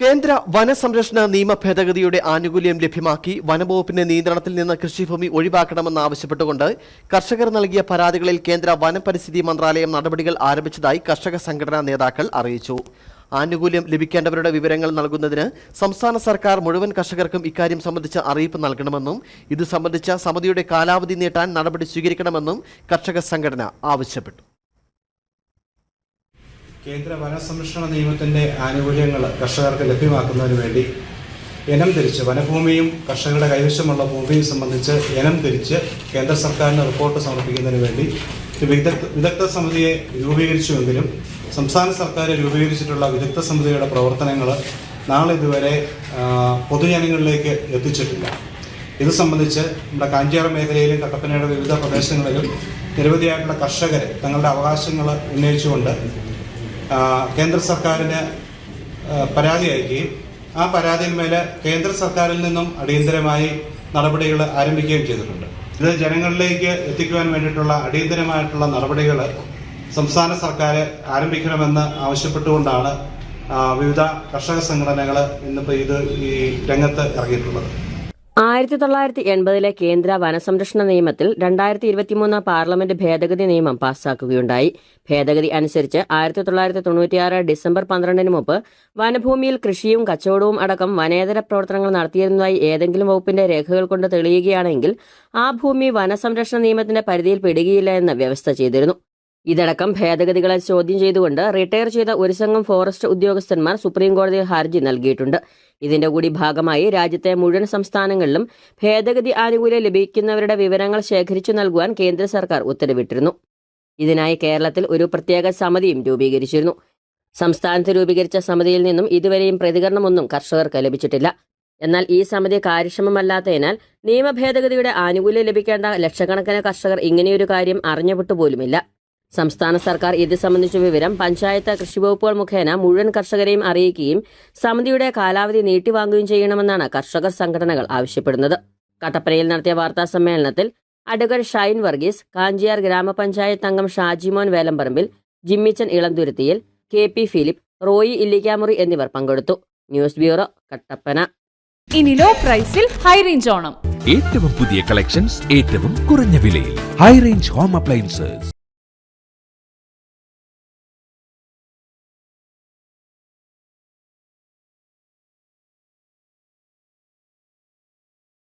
കേന്ദ്ര വനസംരക്ഷണ നിയമ ഭേദഗതിയുടെ ആനുകൂല്യം ലഭ്യമാക്കി വനംവകുപ്പിന്റെ നിയന്ത്രണത്തിൽ നിന്ന് കൃഷിഭൂമി ഒഴിവാക്കണമെന്ന് ആവശ്യപ്പെട്ടുകൊണ്ട് കർഷകർ നൽകിയ പരാതികളിൽ കേന്ദ്ര വനപരിസ്ഥിതി മന്ത്രാലയം നടപടികൾ ആരംഭിച്ചതായി കർഷക സംഘടനാ നേതാക്കൾ അറിയിച്ചു. ആനുകൂല്യം ലഭിക്കേണ്ടവരുടെ വിവരങ്ങൾ നൽകുന്നതിന് സംസ്ഥാന സർക്കാർ മുഴുവൻ കർഷകർക്കും ഇക്കാര്യം സംബന്ധിച്ച അറിയിപ്പ് നൽകണമെന്നും ഇത് സംബന്ധിച്ച സമിതിയുടെ കാലാവധി നീട്ടാൻ നടപടി സ്വീകരിക്കണമെന്നും കർഷക സംഘടന ആവശ്യപ്പെട്ടു. കേന്ദ്ര വനസംരക്ഷണ നിയമത്തിന്റെ ആനുകൂല്യങ്ങൾ കർഷകർക്ക് ലഭ്യമാക്കുന്നതിന് വേണ്ടി ഇനം തിരിച്ച് വനഭൂമിയും കർഷകരുടെ കൈവശമുള്ള ഭൂമിയും സംബന്ധിച്ച് ഇനം തിരിച്ച് കേന്ദ്ര സർക്കാരിന് റിപ്പോർട്ട് സമർപ്പിക്കുന്നതിന് വേണ്ടി വിദഗ്ധ സമിതിയെ രൂപീകരിച്ചുവെങ്കിലും സംസ്ഥാന സർക്കാർ രൂപീകരിച്ചിട്ടുള്ള വിദഗ്ധ സമിതിയുടെ പ്രവർത്തനങ്ങൾ നാളെ ഇതുവരെ പൊതുജനങ്ങളിലേക്ക് എത്തിച്ചിട്ടില്ല. ഇത് സംബന്ധിച്ച് നമ്മുടെ കാഞ്ചിയാർ മേഖലയിലും കട്ടപ്പനയുടെ വിവിധ പ്രദേശങ്ങളിലും നിരവധിയായിട്ടുള്ള കർഷകർ തങ്ങളുടെ അവകാശങ്ങൾ ഉന്നയിച്ചുകൊണ്ട് കേന്ദ്ര സർക്കാരിന് പരാതി അയക്കുകയും ആ പരാതിന്മേൽ കേന്ദ്ര സർക്കാരിൽ നിന്നും അടിയന്തരമായി നടപടികൾ ആരംഭിക്കുകയും ചെയ്തിട്ടുണ്ട്. ഇത് ജനങ്ങളിലേക്ക് എത്തിക്കുവാൻ വേണ്ടിയിട്ടുള്ള അടിയന്തരമായിട്ടുള്ള നടപടികൾ സംസ്ഥാന സർക്കാർ ആരംഭിക്കണമെന്ന് ആവശ്യപ്പെട്ടുകൊണ്ടാണ് വിവിധ കർഷക സംഘടനകൾ ഇന്നിപ്പോൾ ഇത് ഈ രംഗത്ത് ഇറങ്ങിയിട്ടുള്ളത്. ആയിരത്തി തൊള്ളായിരത്തി എൺപതിലെ കേന്ദ്ര വനസംരക്ഷണ നിയമത്തിൽ രണ്ടായിരത്തി ഇരുപത്തിമൂന്ന് പാർലമെന്റ് ഭേദഗതി നിയമം പാസാക്കുകയുണ്ടായി ഭേദഗതി അനുസരിച്ച് ആയിരത്തി തൊള്ളായിരത്തി തൊണ്ണൂറ്റിയാറ് ഡിസംബർ പന്ത്രണ്ടിന് മുമ്പ് വനഭൂമിയിൽ കൃഷിയും കച്ചവടവും അടക്കം വനേതര പ്രവർത്തനങ്ങൾ നടത്തിയിരുന്നതായി ഏതെങ്കിലും വകുപ്പിന്റെ രേഖകൾ കൊണ്ട് തെളിയുകയാണെങ്കിൽ ആ ഭൂമി വനസംരക്ഷണ നിയമത്തിന്റെ പരിധിയിൽ പെടുകയില്ല എന്ന് വ്യവസ്ഥ ചെയ്തിരുന്നു. ഇതടക്കം ഭേദഗതികളെ ചോദ്യം ചെയ്തുകൊണ്ട് റിട്ടയർ ചെയ്ത ഒരു സംഘം ഫോറസ്റ്റ് ഉദ്യോഗസ്ഥന്മാർ സുപ്രീം കോടതിയിൽ ഹർജി നൽകിയിട്ടുണ്ട്. ഇതിന്റെ കൂടി ഭാഗമായി രാജ്യത്തെ മുഴുവൻ സംസ്ഥാനങ്ങളിലും ഭേദഗതി ആനുകൂല്യം ലഭിക്കുന്നവരുടെ വിവരങ്ങൾ ശേഖരിച്ചു നൽകുവാൻ കേന്ദ്ര സർക്കാർ ഉത്തരവിട്ടിരുന്നു. ഇതിനായി കേരളത്തിൽ ഒരു പ്രത്യേക സമിതിയും രൂപീകരിച്ചിരുന്നു. സംസ്ഥാനത്ത് രൂപീകരിച്ച സമിതിയിൽ നിന്നും ഇതുവരെയും പ്രതികരണമൊന്നും കർഷകർക്ക് ലഭിച്ചിട്ടില്ല. എന്നാൽ ഈ സമിതി കാര്യക്ഷമമല്ലാത്തതിനാൽ നിയമ ഭേദഗതിയുടെ ആനുകൂല്യം ലഭിക്കേണ്ട ലക്ഷക്കണക്കിന് കർഷകർ ഇങ്ങനെയൊരു കാര്യം അറിഞ്ഞപ്പെട്ടു സംസ്ഥാന സർക്കാർ ഇത് സംബന്ധിച്ച വിവരം പഞ്ചായത്ത് കൃഷിവകുപ്പുകൾ മുഖേന മുഴുവൻ കർഷകരെയും അറിയിക്കുകയും സമിതിയുടെ കാലാവധി നീട്ടിവാങ്ങുകയും ചെയ്യണമെന്നാണ് കർഷകർ സംഘടനകൾ ആവശ്യപ്പെടുന്നത്. കട്ടപ്പനയിൽ നടത്തിയ വാർത്താ സമ്മേളനത്തിൽ അഡ്വക്കേറ്റ് ഷൈൻ വർഗീസ് കാഞ്ചിയാർ ഗ്രാമപഞ്ചായത്ത് അംഗം Shajimon Velamparambil Jimmichan Elanthuruthiyil K P Philip Roy Illikkamuri എന്നിവർ പങ്കെടുത്തു. News bureau Kattappana. ഇനി ലോ പ്രൈസിൽ ഹൈ റേഞ്ച് ഓണം. ഏറ്റവും പുതിയ കളക്ഷൻസ് ഏറ്റവും കുറഞ്ഞ വിലയിൽ. High range home appliances.